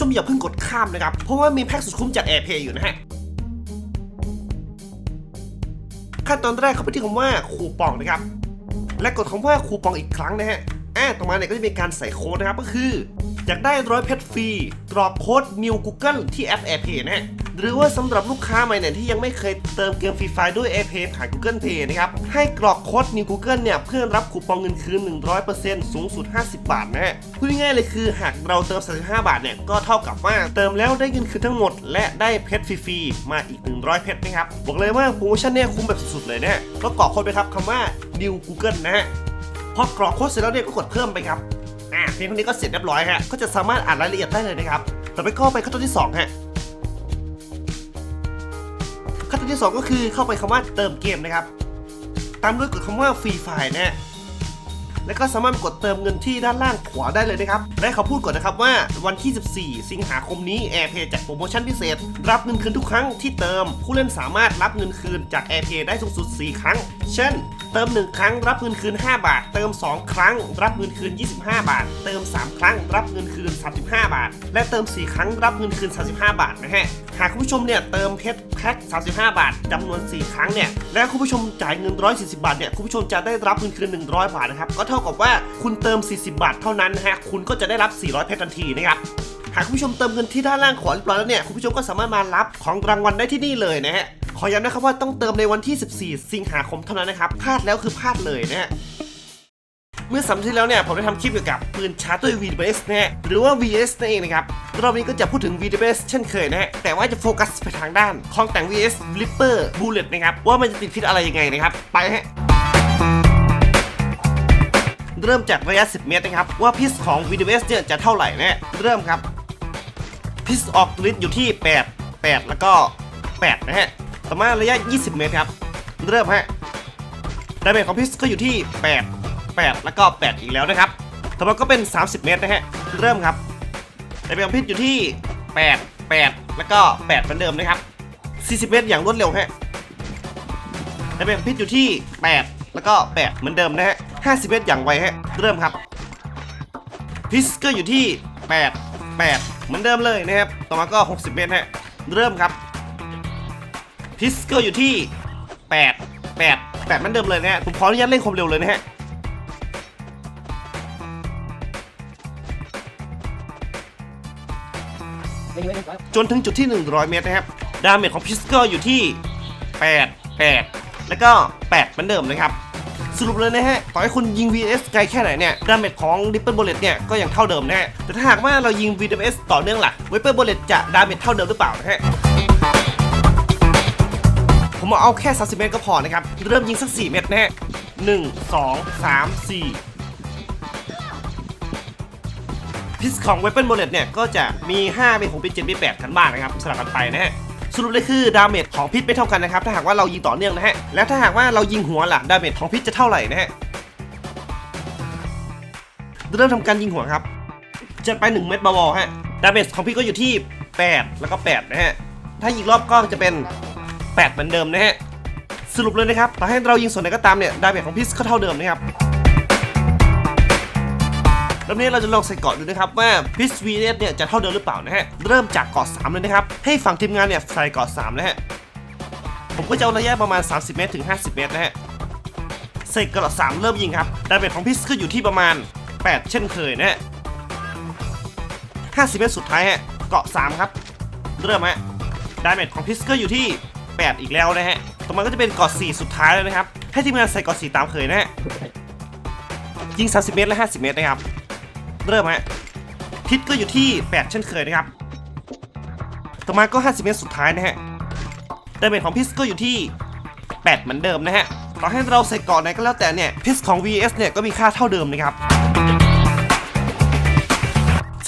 ชมอย่าเพิ่งกดข้ามนะครับ เพราะว่ามีแพ็กสุดคุ้มจาก AirPay อยู่นะฮะขั้นตอนแรกเข้าไปที่คำว่าคูปองนะครับ และกดคำว่าคูปองอีกครั้งนะฮะอ่าต่อมาเนี่ยก็จะมีการใส่โค้ดนะครับก็คืออยากได้ร้อยเพชรฟรีกรอกโค้ด New Google ที่แอป AirPay นะฮะ หรือว่าสำหรับลูกค้าใหม่เนี่ยที่ยังไม่เคยเติมเกมฟรีไฟด้วย AirPay ผ่าน Google Pay นะครับให้กรอกโค้ด New Google เนี่ยเพื่อรับคูปองเงินคืน 100%สูงสุด 50 บาทนะพูดง่ายๆเลยคือหากเราเติม 35 บาทเนี่ยก็เท่ากับว่าเติมแล้วได้เงินคืนทั้งหมด และได้เพชรฟรีๆมาอีก 100 เพชรนะครับบอกเลยว่าโปรโมชั่นเนี่ยคุ้มแบบสุดๆเลยนะก็กรอกโค้ดไปครับคำว่า New Google นะฮะพอกรอกโค้ดเสร็จแล้วเนี่ยก็กดเพิ่มไปครับอ่าเพียงเท่านี้ก็เสร็จเรียบร้อยฮะก็จะสามารถอ่านรายละเอียดได้เลยนะครับต่อไปก็ไปขั้นตอนที่2ฮะ ขั้นตอนที่ 2 ก็คือเข้าไปคำว่าเติมเกมนะครับ ตามด้วยกดคำว่าฟรีไฟล์นะแล้วก็สามารถกดเติมเงินที่ด้านล่างขวาได้เลยนะครับและเขาพูดก่อนนะครับว่าวันที่ 14 สิงหาคมนี้แอร์เพย์จัดโปรโมชั่นพิเศษ รับเงินคืนทุกครั้งที่เติม ผู้เล่นสามารถรับเงินคืนจากแอร์เพย์ได้สูงสุด 4 ครั้ง เช่น เติม 1 ครั้งรับเงินคืน 5 บาท เติม 2 ครั้ง รับเงินคืน 25 บาท เติม 3 ครั้ง รับเงินคืน 35 บาท และเติม 4 ครั้งรับเงินคืน 35 บาทนะฮะหากคุณผู้ชมเนี่ยเติมเพชรแพ็ค35 บาทจำนวน 4 ครั้งเนี่ยและคุณผู้ชมจ่ายเงิน 140 บาทเนี่ยคุณผู้ชมจะได้รับเงินคืน 100 บาทนะครับก็เท่ากับว่าคุณเติม 40 บาทเท่านั้นนะฮะคุณก็จะได้รับ 400 เพชรทันทีนะครับหากคุณผู้ชมเติมเงินที่ด้านล่างขวาเรียบร้อยแล้วเนี่ยคุณผู้ชมก็สามารถมารับของรางวัลได้ที่นี่เลยนะฮะ ขอย้ำนะครับว่าต้องเติมในวันที่ 14 สิงหาคมเท่านั้นนะครับ พลาดแล้วคือพลาดเลยนะฮะเมื่อสัปดาห์ที่แล้วเนี่ยผมได้ทำคลิปเกี่ยวกับปืนชาร์จด้วย VBS นะฮะหรือว่า VS นั่นเองนะครับรอบนี้ก็จะพูดถึง VBS เช่นเคยนะฮะแต่ว่าจะโฟกัสไปทางด้านของแต่ง VS Flipper Bullet นะครับว่ามันจะติดพิษอะไรยังไงนะครับ ไปฮะเริ่มจากระยะ 10 เมตรนะครับ ว่าพิษของ VBS เนี่ยจะเท่าไหร่นะฮะเริ่มครับ พิษออกฤทธิ์อยู่ที่ 8 8 แล้วก็ 8 นะฮะ ต่อมาระยะ 20 เมตรครับ เริ่มฮะดาเมจของพิสก็อยู่ที่ 8 8 แล้วก็ 8 อีกแล้วนะครับต่อมาก็เป็น 30 เมตรนะฮะ เริ่มครับดาเมจของพิสอยู่ที่ 8 8 แล้วก็ 8 เหมือนเดิมนะครับ 40 เมตรอย่างรวดเร็วฮะดาเมจของพิสอยู่ที่ 8 แล้วก็ 8 เหมือนเดิมนะฮะ 50 เมตรอย่างไวฮะ เริ่มครับ พิสก็อยู่ที่ 8 8 เหมือนเดิมเลยนะครับ ต่อมาก็ 60 เมตรฮะ เริ่มครับ พิสเก็อยู่ที่ 8 8 8เหมือนเดิมเลยนะฮะผมขออนุญาตเล่นความเร็วเลยนะฮะจนถึงจุดที่ 100 เมตรนะครับ ดาเมจของพิสเก็อยู่ที่ 8 8 แล้วก็ 8 เหมือนเดิมนะครับ สรุปเลยนะฮะ ต่อให้คุณยิง VS ไกลแค่ไหนเนี่ย ดาเมจของ Ripple Bullet เนี่ย ก็ยังเท่าเดิมนะฮะ แต่ถ้าหากว่าเรายิง VS ต่อเนื่องล่ะ Ripple Bullet จะดาเมจเท่าเดิมหรือเปล่านะฮะ ผมเอาแค่ 30 เมตรก็พอนะครับ เริ่มยิงสัก 4 เมตรนะฮะ1 2 3 4พิสของ Weapon Bullet เนี่ย ก็จะมี5มี6มี7มี8กันบ้างนะครับสลับกันไปนะฮะสรุปเลยคือดาเมจของพิษไม่เท่ากันนะครับถ้าหากว่าเรายิงต่อเนื่องนะฮะแล้วถ้าหากว่าเรายิงหัวล่ะดาเมจของพิษจะเท่าไหร่นะฮะเริ่มทำการยิงหัวครับจัดไป 1 เม็ดบาๆฮะดาเมจของพิษก็อยู่ที่ 8 แล้วก็ 8 นะฮะ ถ้ายิงรอบก็จะเป็น 8 เหมือนเดิมนะฮะ สรุปเลยนะครับต่อให้เรายิงส่วนไหนก็ตามเนี่ยดาเมจของพิษก็เท่าเดิมนะครับรอบนี้เราจะลองใส่เกาะดูนะครับว่าพิษ VS เนี่ยจะเท่าเดิมหรือเปล่านะฮะ เริ่มจากเกาะ3เลยนะครับ ให้ฝั่งทีมงานเนี่ยใส่เกาะ3นะฮะ ผมก็จะเอาระยะประมาณ 30 เมตรถึง 50 เมตรนะฮะ ใส่เกาะ3เริ่มยิงครับ ดาเมจของพิษก็อยู่ที่ประมาณ 8 เช่นเคยนะฮะ50 เมตรสุดท้ายฮะ เกาะ3ครับ เริ่มฮะ ดาเมจของพิสก็อยู่ที่ 8 อีกแล้วนะฮะ ต่อมาก็จะเป็นกอด4สุดท้ายแล้วนะครับ ให้ทีมงานใส่กอด4ตามเคยนะฮะ ยิง 30 เมตรและ 50 เมตรนะครับ เริ่มฮะพิษก็อยู่ที่ 8 เช่นเคยนะครับ ต่อมาก็ 50 เมตรสุดท้ายนะฮะดาเมจของพิสก็อยู่ที่ 8 เหมือนเดิมนะฮะ ต่อให้เราใส่กอดไหนก็แล้วแต่เนี่ย พิสของ VS เนี่ยก็มีค่าเท่าเดิมนะครับ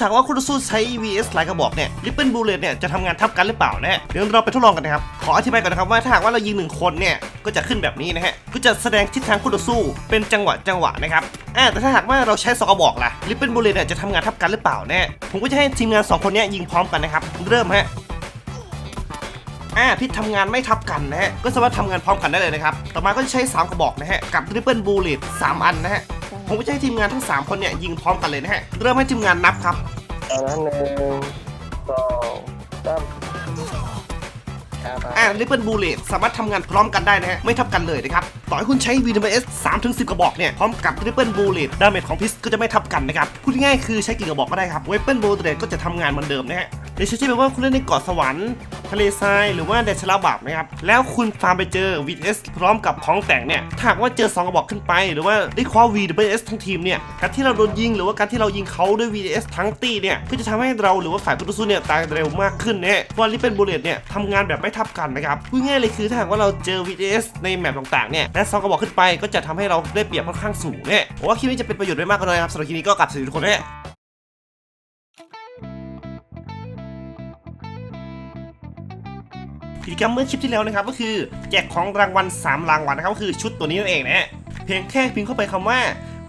หากว่าคุณสู้ใช้ VS หลายกระบอกเนี่ย Ripple Bullet เนี่ยจะทำงานทับกันหรือเปล่านะเดี๋ยวเราไปทดลองกันนะครับ ขออธิบายก่อนนะครับว่าถ้าหากว่าเรายิงหนึ่งคนเนี่ยก็จะขึ้นแบบนี้นะฮะก็จะแสดงทิศทางคู่ต่อสู้เป็นจังหวะจังหวะนะครับอ่าแต่ถ้าหากว่าเราใช้สองกระบอกล่ะ Ripple Bullet เนี่ยจะทำงานทับกันหรือเปล่าแน่ผมก็จะให้ทีมงานสองคนเนี้ยยิงพร้อมกันนะครับเริ่มฮะอ่าพิษทำงานไม่ทับกันนะฮะก็สามารถทำงานพร้อมกันได้เลยนะครับต่อมาก็จะใช้ 3 กระบอกนะฮะกับ Triple Bullet 3อันนะฮะ ผมก็จะให้ทีมงานทั้ง 3 คนเนี่ยยิงพร้อมกันเลยนะฮะ เริ่มให้ทีมงานนับครับเอาละหนึ่งตั้มครับอ่าริปเปิลบูเลตสามารถทำงานพร้อมกันได้นะฮะ ไม่ทับกันเลยนะครับ ต่อให้คุณใช้ VWS 3ถึง10 กระบอกเนี่ย พร้อมกับริปเปิลบูเลตดาเมจของพิสก็จะไม่ทับกันนะครับ พูดง่ายๆคือใช้กี่กระบอกก็ได้ครับเวปเปิลบูเลตก็จะทำงานเหมือนเดิมนะฮะเดี๋ยวเช่นแบบว่าคุณเล่นในเกาะสวรรค์ ทะเลทรายหรือว่าแดนชลาบาบนะครับแล้วคุณฟาร์มไปเจอ VS พร้อมกับของแต่งเนี่ยถ้าว่าเจอ 2 กระบอกขึ้นไป หรือว่าได้คว้า VWS ทั้งทีมเนี่ยการที่เราโดนยิงหรือว่าการที่เรายิงเขาด้วย VS ทั้งตีเนี่ยก็จะทำให้เราหรือว่าฝ่ายผู้ต่อสู้เนี่ยตายเร็วมากขึ้นเนะฮะเพราะลิเป็นบูเลตเนี่ยทำงานแบบไม่ทับกันนะครับพูดง่ายเลยคือถ้าหากว่าเราเจอ VS ในแมปต่างๆเนี่ยและสองกระบอกขึ้นไปก็จะทำให้เราได้เปรียบค่อนข้างสูงเนี่ยผมว่าคลิปนี้จะเป็นประโยชน์ไว้มากก็เลยครับสำหรับคลิปนี้ก็กลับสวัสดีทุกคนนะ กิจกรรมเมื่อคลิปที่แล้วนะครับก็คือแจกของรางวัล3รางวัลนะครับก็คือชุดตัวนี้นั่นเองนะฮะเพียงแค่พิมพ์เข้าไปคำว่า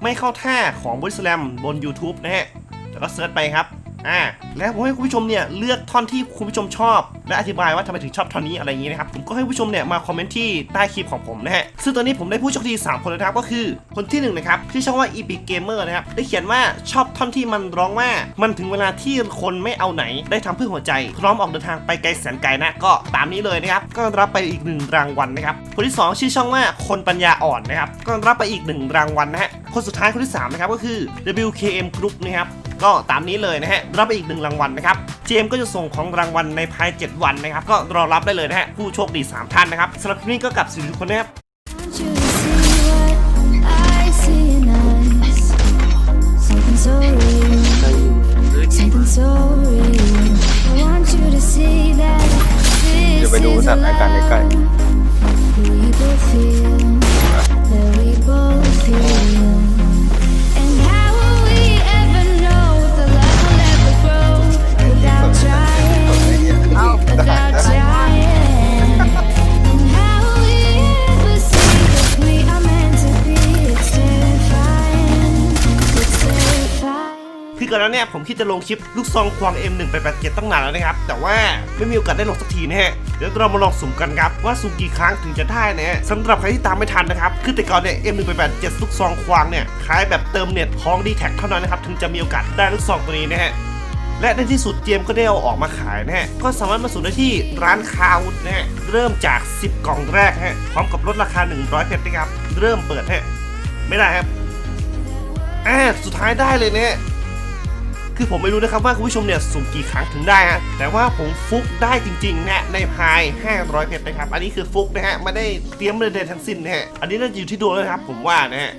ไม่เข้าท่าของบริสแลมบน YouTube นะฮะแล้วก็เซิร์ชไปครับ อ่าแล้วผมให้คุณผู้ชมเนี่ยเลือกท่อนที่คุณผู้ชมชอบ และอธิบายว่าทำไมถึงชอบท่อนนี้อะไรอย่างนี้นะครับผมก็ให้ผู้ชมเนี่ยมาคอมเมนต์ที่ใต้คลิปของผมนะฮะซึ่งตอนนี้ผมได้ผู้โชคดี 3 คนแล้วนะครับก็คือคนที่1นงนะครับที่อช่องว่า Epic Gamer นะครับได้เขียนว่าชอบท่อนที่มันร้องว่ามันถึงเวลาที่คนไม่เอาไหนได้ทำเพื่อหัวใจ พร้อมออกเดินทางไปไกลแสนไกลนะก็ตามนี้เลยนะครับก็รับไปอีกหนึ่งรางวัลนะครับคนที่สองชื่อช่องว่าคนปัญญาอ่อนนะครับก็รับไปอีกหนึ่งรางวัลนะฮะคนสุดท้ายคนที่สามนะครับก็คือ WKM Group นะครับ ก็ตามนี้เลยนะฮะรับไปอีกหนึ่งรางวัลนะครับเจมส์ก็จะส่งของรางวัลในภาย 7 วันนะครับ ก็รอรับได้เลยนะฮะผู้โชคดี 3 ท่านนะครับสำหรับคลิปนี้ก็กลับสู่ทุกคนนะครับ want you to see what I see in us. Something so real, something so real. I want you to see that เดี๋ยว this ไปดู is สถานการณ์ใกล้ love. คือก่อนหน้าเนี้ผมคิดจะลงคลิปลูกซองควง M1887 ตั้งนานแล้วนะครับ แต่ว่าไม่มีโอกาสได้ลงสักทีนะฮะ เดี๋ยวเรามาลองสุ่มกันครับ ว่าสุ่มกี่ครั้งถึงจะได้นะฮะสำหรับใครที่ตามไม่ทันนะครับ คือแต่ก่อนเนี่ย M1887 ลูกซองควงเนี่ยขายแบบเติมเน็ตของดีแท็กเท่านั้นนะครับถึงจะมีโอกาสได้ลูกซองตัวนี้นะฮะและในที่สุดเจมส์ก็ได้เอาออกมาขายนะฮะ ก็สามารถมาสุ่ได้ที่ร้านคาวุธนะฮะ เริ่มจาก 10 กล่องแรกฮะ พร้อมกับลดราคา 100เพชรนะครับ เริ่มเปิดฮะ ไม่ได้ครับอ่าสุดท้ายได้เลยเนี่ย คือผมไม่รู้นะครับว่าคุณผู้ชมเนี่ยสุ่มกี่ครั้งถึงได้ฮะแต่ว่าผมฟุกได้จริงๆนะในพาย 500 เพชรนะครับ อันนี้คือฟุกนะฮะไม่ได้เตรียมเลยใดทั้งสิ้นนะฮะอันนี้น่าจะอยู่ที่ดวงนะครับผมว่านะฮะ